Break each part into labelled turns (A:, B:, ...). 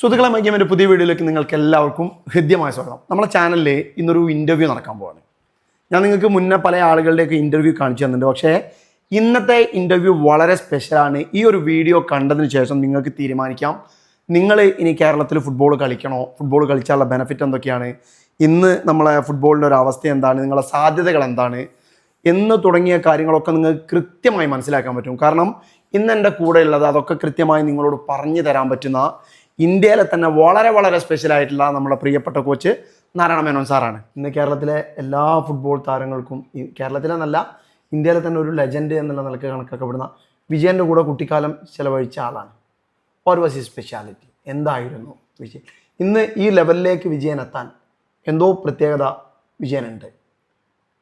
A: സുഹൃത്തുക്കളെ മൈക്കിയമ്മന്റെ പുതിയ വീഡിയോയിലേക്ക് നിങ്ങൾക്ക് എല്ലാവർക്കും ഹൃദ്യമായ സ്വാഗതം. നമ്മുടെ ചാനലിൽ ഇന്നൊരു ഇന്റർവ്യൂ നടക്കാൻ പോവാണ്. ഞാൻ നിങ്ങൾക്ക് മുന്നേ പല ആളുകളുടെയൊക്കെ ഇന്റർവ്യൂ കാണിച്ചു തന്നിട്ടുണ്ട്. പക്ഷേ ഇന്നത്തെ ഇന്റർവ്യൂ വളരെ സ്പെഷ്യലാണ് ഈ ഒരു വീഡിയോ കണ്ടതിന് ശേഷം നിങ്ങൾക്ക് തീരുമാനിക്കാം. നിങ്ങൾ ഇനി കേരളത്തിൽ ഫുട്ബോൾ കളിക്കണോ? ഫുട്ബോൾ കളിച്ചാലുള്ള ബെനഫിറ്റ് എന്തൊക്കെയാണ്? ഇന്ന് നമ്മളെ ഫുട്ബോളിന്റെ ഒരു അവസ്ഥ എന്താണ്? നിങ്ങളുടെ സാധ്യതകൾ എന്താണ്? എന്ന് തുടങ്ങിയ കാര്യങ്ങളൊക്കെ നിങ്ങൾക്ക് കൃത്യമായി മനസ്സിലാക്കാൻ പറ്റും. കാരണം ഇന്ന് എന്റെ കൂടെ ഉള്ളത് അതൊക്കെ കൃത്യമായി നിങ്ങളോട് പറഞ്ഞു തരാൻ പറ്റുന്ന ഇന്ത്യയിലെ തന്നെ വളരെ വളരെ സ്പെഷ്യൽ ആയിട്ടുള്ള നമ്മുടെ പ്രിയപ്പെട്ട കോച്ച് നാരായണ മേനോൻ സാറാണ്. ഇന്ന് കേരളത്തിലെ എല്ലാ ഫുട്ബോൾ താരങ്ങൾക്കും കേരളത്തിലെന്നല്ല ഇന്ത്യയിലെ തന്നെ ഒരു ലെജൻഡ് എന്നുള്ള നിലയ്ക്ക് കണക്കാക്കപ്പെടുന്ന വിജയന്റെ കൂടെ കുട്ടിക്കാലം ചിലവഴിച്ച ആളാണ്. ഓർവസി വാസ് ഈ സ്പെഷ്യാലിറ്റി എന്തായിരുന്നു വിജയൻ? ഇന്ന് ഈ ലെവലിലേക്ക് വിജയൻ എത്താൻ എന്തോ പ്രത്യേകത വിജയനുണ്ട്.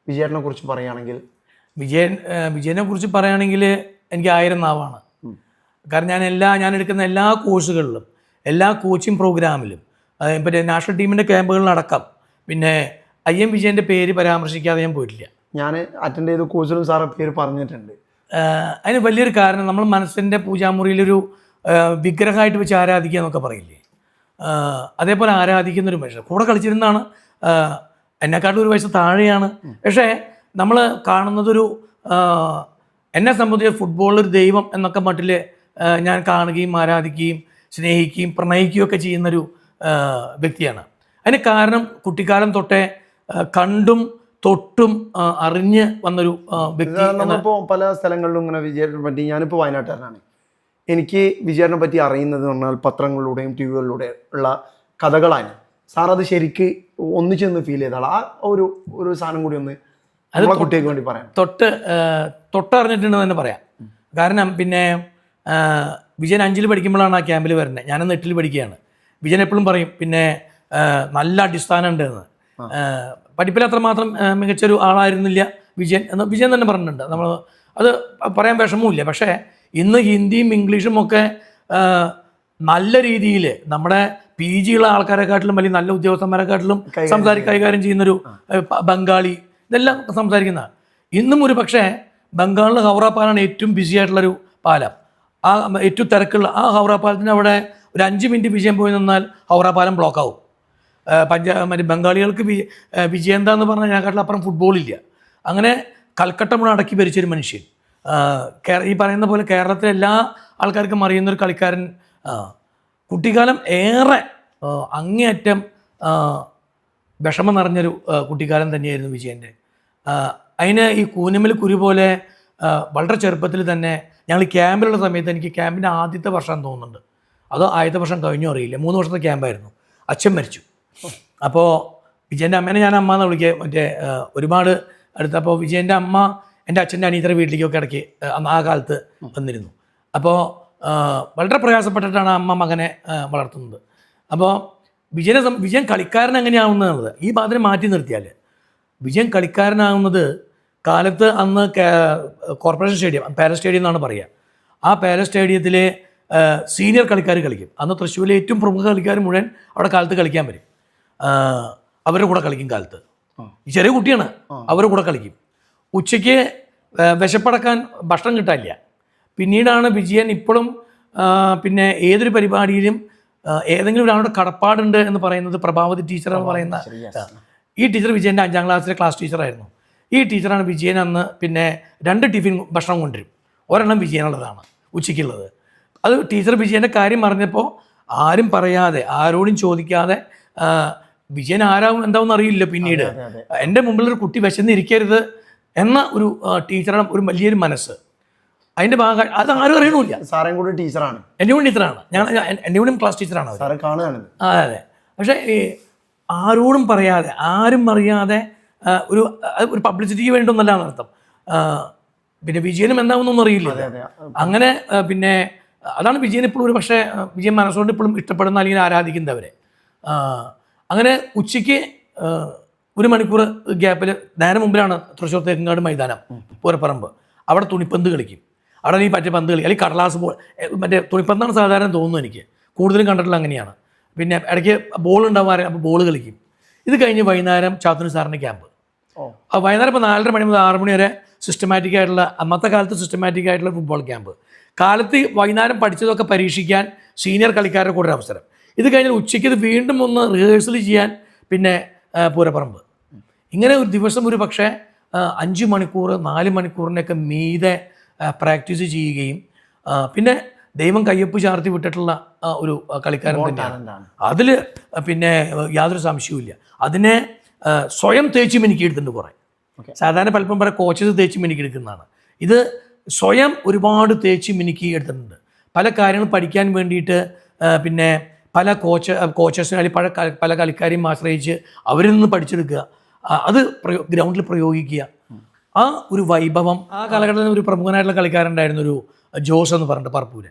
A: വിജയനെ കുറിച്ച് പറയുകയാണെങ്കിൽ.
B: വിജയൻ വിജയനെ കുറിച്ച് പറയുകയാണെങ്കിൽ എനിക്ക് ആയിരം നാവാണ്. കാരണം ഞാൻ എല്ലാ ഞാൻ എടുക്കുന്ന എല്ലാ കോഴ്സുകളിലും എല്ലാ കോച്ചിങ് പ്രോഗ്രാമിലും മറ്റേ പിന്നെ നാഷണൽ ടീമിന്റെ ക്യാമ്പുകളിലടക്കം പിന്നെ ഐ എം വിജയന്റെ പേര് പരാമർശിക്കാതെ ഞാൻ പോയിട്ടില്ല.
A: ഞാൻ അറ്റൻഡ് ചെയ്ത കോച്ചിലും സാറ് പേര് പറഞ്ഞിട്ടുണ്ട്.
B: അതിന് വലിയൊരു കാരണം നമ്മൾ മനസ്സിന്റെ പൂജാമുറിയിലൊരു വിഗ്രഹമായിട്ട് വെച്ച് ആരാധിക്കുക എന്നൊക്കെ പറയില്ലേ? അതേപോലെ ആരാധിക്കുന്ന ഒരു മനുഷ്യൻ. കൂടെ കളിച്ചിരുന്നാണ് എന്നെക്കാട്ടും ഒരു വയസ്സ് താഴെയാണ്. പക്ഷേ നമ്മൾ കാണുന്നതൊരു എന്നെ സംബന്ധിച്ച് ഫുട്ബോളിൽ ഒരു ദൈവം എന്നൊക്കെ മട്ടിൽ ഞാൻ കാണുകയും ആരാധിക്കുകയും സ്നേഹിക്കുകയും പ്രണയിക്കുകയും ഒക്കെ ചെയ്യുന്നൊരു വ്യക്തിയാണ്. അതിന് കാരണം കുട്ടിക്കാലം തൊട്ടേ കണ്ടും തൊട്ടും അറിഞ്ഞ് വന്നൊരു വ്യക്തി
A: നമ്മളിപ്പോൾ പല സ്ഥലങ്ങളിലും ഇങ്ങനെ വിജയനെ പറ്റി. ഞാനിപ്പോൾ വയനാട്ടുകാരനാണ്. എനിക്ക് വിജയനെ പറ്റി അറിയുന്നത് എന്ന് പറഞ്ഞാൽ പത്രങ്ങളിലൂടെയും ടി വികളിലൂടെയും ഉള്ള കഥകളാണ്. സാർ അത് ശരിക്ക് ഒന്നിച്ചൊന്ന് ഫീൽ ചെയ്താൽ ആ ഒരു ഒരു സാധനം കൂടി ഒന്ന് നമ്മളെ കുട്ടികൾക്ക് വേണ്ടി പറയാം.
B: തൊട്ട് തൊട്ടറിഞ്ഞിട്ടുണ്ടെന്ന് തന്നെ പറയാം. കാരണം പിന്നെ വിജയൻ അഞ്ചിൽ പഠിക്കുമ്പോഴാണ് ആ ക്യാമ്പിൽ വരുന്നത്. ഞാനന്ന് എട്ടിൽ പഠിക്കുകയാണ്. വിജയൻ എപ്പോഴും പറയും പിന്നെ നല്ല അടിസ്ഥാനം ഉണ്ട് എന്ന്. ഏഹ് പഠിപ്പിൽ അത്രമാത്രം മികച്ചൊരു ആളായിരുന്നില്ല വിജയൻ എന്ന് വിജയൻ തന്നെ പറഞ്ഞിട്ടുണ്ട്. നമ്മൾ അത് പറയാൻ വിഷമവുമില്ല. പക്ഷേ ഇന്ന് ഹിന്ദിയും ഇംഗ്ലീഷും ഒക്കെ നല്ല രീതിയിൽ നമ്മുടെ പി ജി ഉള്ള ആൾക്കാരെക്കാട്ടിലും വലിയ നല്ല ഉദ്യോഗസ്ഥന്മാരെക്കാട്ടിലും സംസാരി കൈകാര്യം ചെയ്യുന്നൊരു ബംഗാളി ഇതെല്ലാം സംസാരിക്കുന്ന ഇന്നും ഒരു പക്ഷേ ബംഗാളിൽ ഹൗറ പാലാണ് ഏറ്റവും ബിസി ആയിട്ടുള്ളൊരു പാലം. ആ ഏറ്റവും തിരക്കുള്ള ആ ഹൗറ പാലത്തിന്റെ അവിടെ ഒരു അഞ്ച് മിനിറ്റ് വിജയം പോയി നിന്നാൽ ഹൗറ പാലം ബ്ലോക്ക് ആവും. ഏഹ് പഞ്ചാ മറ്റേ ബംഗാളികൾക്ക് വി വിജയം വിജയന്ത എന്ന് പറഞ്ഞാൽ ഞങ്ങൾക്കാട്ടിൽ അപ്പുറം ഫുട്ബോളില്ല അങ്ങനെ കൽക്കട്ട മുഴുവൻ അടക്കി ഭരിച്ചൊരു മനുഷ്യൻ. ഈ പറയുന്ന പോലെ കേരളത്തിലെ എല്ലാ ആൾക്കാർക്കും അറിയുന്നൊരു കളിക്കാരൻ കുട്ടിക്കാലം ഏറെ അങ്ങേയറ്റം വിഷമം നിറഞ്ഞൊരു കുട്ടിക്കാലം തന്നെയായിരുന്നു വിജയന്റെ. അതിന് ഈ കൂനമ്മൽ കുരു പോലെ വളരെ ചെറുപ്പത്തിൽ തന്നെ ഞങ്ങൾ ക്യാമ്പിലുള്ള സമയത്ത് എനിക്ക് ക്യാമ്പിന്റെ ആദ്യത്തെ വർഷം തോന്നുന്നുണ്ട്. അത് ആദ്യത്തെ വർഷം കഴിഞ്ഞോ അറിയില്ല. മൂന്ന് വർഷത്തെ ക്യാമ്പായിരുന്നു. അച്ഛൻ മരിച്ചു. അപ്പോൾ വിജയന്റെ അമ്മേനെ ഞാൻ അമ്മ എന്ന് വിളിക്കുക. മറ്റേ ഒരുപാട് അടുത്ത് അപ്പോൾ വിജയന്റെ അമ്മ എന്റെ അച്ഛന്റെ അനിയത്തിയുടെ വീട്ടിലേക്കൊക്കെ ഇടയ്ക്ക് ആ കാലത്ത് വന്നിരുന്നു. അപ്പോൾ വളരെ പ്രയാസപ്പെട്ടിട്ടാണ് അമ്മ മകനെ വളർത്തുന്നത്. അപ്പോൾ വിജയനെ വിജയൻ കളിക്കാരൻ എങ്ങനെയാവുന്നത്? ഈ ഭാഗത്തിന് മാറ്റി നിർത്തിയാൽ വിജയൻ കളിക്കാരനാകുന്നത് കാലത്ത് അന്ന് കോർപ്പറേഷൻ സ്റ്റേഡിയം പാലസ് സ്റ്റേഡിയം എന്നാണ് പറയുക. ആ പാലസ് സ്റ്റേഡിയത്തിലെ സീനിയർ കളിക്കാർ കളിക്കും. അന്ന് തൃശ്ശൂരിലെ ഏറ്റവും പ്രമുഖ കളിക്കാർ മുഴുവൻ അവിടെ കാലത്ത് കളിക്കാൻ വരും. അവരുടെ കൂടെ കളിക്കും കാലത്ത്. ചെറിയ കുട്ടിയാണ് അവരുടെ കൂടെ കളിക്കും. ഉച്ചയ്ക്ക് വിശപ്പടക്കാൻ ഭക്ഷണം കിട്ടാനില്ല. പിന്നീടാണ് വിജയൻ ഇപ്പോഴും പിന്നെ ഏതൊരു പരിപാടിയിലും ഏതെങ്കിലും ഒരാളുടെ കടപ്പാടുണ്ട് എന്ന് പറയുന്നത് പ്രഭാവതി ടീച്ചർ എന്ന് പറയുന്ന ഈ ടീച്ചർ വിജയന്റെ അഞ്ചാം ക്ലാസ്സിലെ ക്ലാസ് ടീച്ചറായിരുന്നു ഈ ടീച്ചറാണ് വിജയൻ അന്ന് പിന്നെ രണ്ട് ടിഫിൻ ഭക്ഷണം കൊണ്ടുവരും. ഒരെണ്ണം വിജയനുള്ളതാണ് ഉച്ചയ്ക്കുള്ളത്. അത് ടീച്ചർ വിജയന്റെ കാര്യം പറഞ്ഞപ്പോൾ ആരും പറയാതെ ആരോടും ചോദിക്കാതെ വിജയൻ ആരാവും എന്താവും അറിയില്ല പിന്നീട്. എന്റെ മുമ്പിൽ ഒരു കുട്ടി വിശന്നിരിക്കരുത് എന്ന ഒരു ടീച്ചറുടെ ഒരു വലിയൊരു മനസ്സ്. അതിന്റെ ഭാഗം അത് ആരും അറിയണമില്ല.
A: സാറേം കൂടി ടീച്ചറാണ്.
B: എന്റെ കൂടി ടീച്ചറാണ്. ഞാൻ എന്റെ കൂടി ക്ലാസ് ടീച്ചറാണ്
A: സാറെ
B: അതെ അതെ. പക്ഷേ ആരോടും പറയാതെ ആരും അറിയാതെ ഒരു ഒരു പബ്ലിസിറ്റിക്ക് വേണ്ടൊന്നല്ല എന്നർത്ഥം അർത്ഥം. പിന്നെ വിജയനും എന്താവുന്നൊന്നും അറിയില്ല. അങ്ങനെ പിന്നെ അതാണ് വിജയൻ ഇപ്പോഴും ഒരു പക്ഷേ വിജയൻ മനസ്സുകൊണ്ട് ഇപ്പോഴും ഇഷ്ടപ്പെടുന്ന അല്ലെങ്കിൽ ആരാധിക്കുന്നവരെ. അങ്ങനെ ഉച്ചയ്ക്ക് ഒരു മണിക്കൂർ ഗ്യാപ്പിൽ നേരെ മുമ്പിലാണ് തൃശ്ശൂർ തേക്കങ്കാട് മൈതാനം പൂരപ്പറമ്പ്. അവിടെ തുണിപ്പന്ത് കളിക്കും. അവിടെ നീ പറ്റിയ പന്ത് കളി. അല്ലെങ്കിൽ കടലാസ് ബോൾ മറ്റേ തുണിപ്പന്താണ് സാധാരണ തോന്നുന്നു എനിക്ക്. കൂടുതലും കണ്ടിട്ടുള്ള അങ്ങനെയാണ്. പിന്നെ ഇടയ്ക്ക് ബോൾ ഉണ്ടാവാറ് അപ്പോൾ ബോൾ കളിക്കും. ഇത് കഴിഞ്ഞ് വൈകുന്നേരം ചാത്തുനി സാറിന്റെ ക്യാമ്പ്. ആ വൈകുന്നേരം ഇപ്പോൾ നാലര മണി മുതൽ ആറ് മണി വരെ സിസ്റ്റമാറ്റിക് ആയിട്ടുള്ള അന്നത്തെ കാലത്ത് സിസ്റ്റമാറ്റിക് ആയിട്ടുള്ള ഫുട്ബോൾ ക്യാമ്പ് കാലത്ത് വൈകുന്നേരം പഠിച്ചതൊക്കെ പരീക്ഷിക്കാൻ സീനിയർ കളിക്കാരുടെ കൂടെ ഒരു അവസരം. ഇത് കഴിഞ്ഞാൽ ഉച്ചയ്ക്ക് ഇത് വീണ്ടും ഒന്ന് റിഹേഴ്സൽ ചെയ്യാൻ പിന്നെ പൂരപ്പറമ്പ്. ഇങ്ങനെ ഒരു ദിവസം ഒരു പക്ഷേ അഞ്ച് മണിക്കൂർ നാല് മണിക്കൂറിനൊക്കെ മീതെ പ്രാക്ടീസ് ചെയ്യുകയും പിന്നെ ദൈവം കയ്യൊപ്പ് ചാർത്തി വിട്ടിട്ടുള്ള ഒരു കളിക്കാരൻ തന്നെയാണ്. അതിൽ പിന്നെ യാതൊരു സംശയവുമില്ല. അതിനെ സ്വയം തേച്ച് എനിക്ക് എടുത്തിട്ടുണ്ട് കുറേ സാധാരണ പലപ്പം പറയാം കോച്ചസ് തേച്ച് മിനുക്കിയെടുക്കുന്നതാണ്. ഇത് സ്വയം ഒരുപാട് തേച്ച് മിനുക്കി എടുത്തിട്ടുണ്ട് പല കാര്യങ്ങൾ പഠിക്കാൻ വേണ്ടിയിട്ട് പിന്നെ പല കോച്ച് കോച്ചസിനെ അല്ലെങ്കിൽ പല പല കളിക്കാരെയും ആശ്രയിച്ച് അവരിൽ നിന്ന് പഠിച്ചെടുക്കുക. അത് പ്രയോ ഗ്രൗണ്ടിൽ പ്രയോഗിക്കുക. ആ ഒരു വൈഭവം ആ കാലഘട്ടത്തിൽ ഒരു പ്രമുഖനായിട്ടുള്ള കളിക്കാരുണ്ടായിരുന്നു ഒരു ജോസ് എന്ന് പറഞ്ഞിട്ട് പറപ്പൂര്.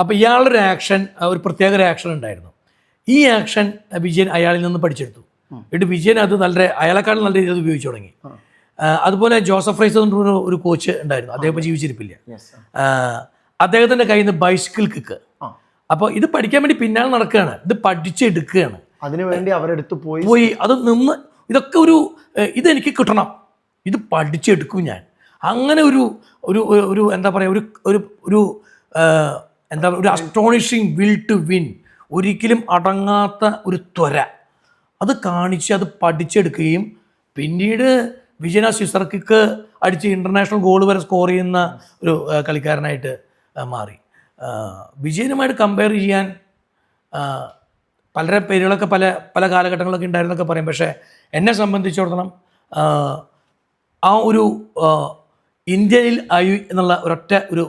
B: അപ്പോൾ ഇയാളുടെ ഒരു ആക്ഷൻ ഒരു പ്രത്യേക ഒരു ആക്ഷൻ ഉണ്ടായിരുന്നു. ഈ ആക്ഷൻ വിജയൻ അയാളിൽ നിന്ന് പഠിച്ചെടുത്തു. എന്നിട്ട് വിജയൻ അത് നല്ല അയാളെക്കാളും നല്ല രീതിയിൽ ഉപയോഗിച്ചു തുടങ്ങി. അതുപോലെ ജോസഫ് റൈസ് എന്ന് പറഞ്ഞ ഒരു കോച്ച് ഉണ്ടായിരുന്നു. അദ്ദേഹം ജീവിച്ചിരിപ്പില്ല. അദ്ദേഹത്തിന്റെ കയ്യിൽ നിന്ന് ബൈസിക്കിൾ കിക്ക്
A: അപ്പൊ
B: അപ്പോൾ ഇത് പഠിക്കാൻ വേണ്ടി പിന്നാലെ നടക്കുകയാണ്. ഇത് പഠിച്ചെടുക്കുകയാണ്.
A: അതിനുവേണ്ടി അവരെടുത്ത് പോയി.
B: പോയി. അത് നിന്ന് ഇതൊക്കെ ഒരു ഇതെനിക്ക് കിട്ടണം. ഇത് പഠിച്ചെടുക്കും ഞാൻ. അങ്ങനെ ഒരു ഒരു ഒരു- എന്താ പറയുക ഒരു ഒരു ഒരു എന്താ പറയുക ഒരു അസ്ട്രോണിഷിങ് വിൽ ടു വിൻ ഒരിക്കലും അടങ്ങാത്ത ഒരു ത്വര. അത് കാണിച്ച് അത് പഠിച്ചെടുക്കുകയും പിന്നീട് വിജയന സിസർക്കിക്ക് അടിച്ച് ഇന്റർനാഷണൽ ഗോൾ വരെ സ്കോർ ചെയ്യുന്ന ഒരു കളിക്കാരനായിട്ട് മാറി. വിജയനുമായിട്ട് കമ്പയർ ചെയ്യാൻ പലരെ പേരുകളൊക്കെ പല പല കാലഘട്ടങ്ങളൊക്കെ ഉണ്ടായിരുന്നൊക്കെ പറയും. പക്ഷേ എന്നെ സംബന്ധിച്ചിടത്തോളം ആ ഒരു ഇന്ത്യയിൽ ആയി എന്നുള്ള ഒരൊറ്റ ഒരു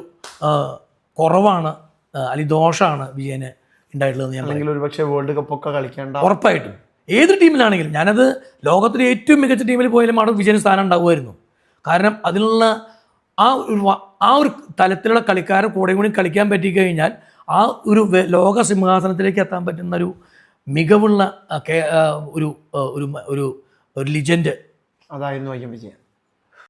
B: കുറവാണ് അല്ലെങ്കിൽ ദോഷമാണ് വിജയന് ഉണ്ടായിട്ടുള്ളത് ഞാൻ പറയും.
A: ഒരു പക്ഷേ വേൾഡ് കപ്പ് ഒക്കെ കളിക്കേണ്ട
B: ഉറപ്പായിട്ടും. ഏത് ടീമിലാണെങ്കിലും ഞാനത് ലോകത്തിലെ ഏറ്റവും മികച്ച ടീമിൽ പോയാലും അവിടെ വിജയന് സ്ഥാനം ഉണ്ടാവുമായിരുന്നു. കാരണം അതിനുള്ള ആ ഒരു ആ ഒരു തലത്തിലുള്ള കളിക്കാരെ കൂടെ കൂടി കളിക്കാൻ പറ്റിക്കഴിഞ്ഞാൽ ആ ഒരു ലോക സിംഹാസനത്തിലേക്ക് എത്താൻ പറ്റുന്ന ഒരു മികവുള്ള ഒരു ഒരു ഒരു ലിജൻഡ്
A: അതായിരുന്നു വൈക്കം വിജയൻ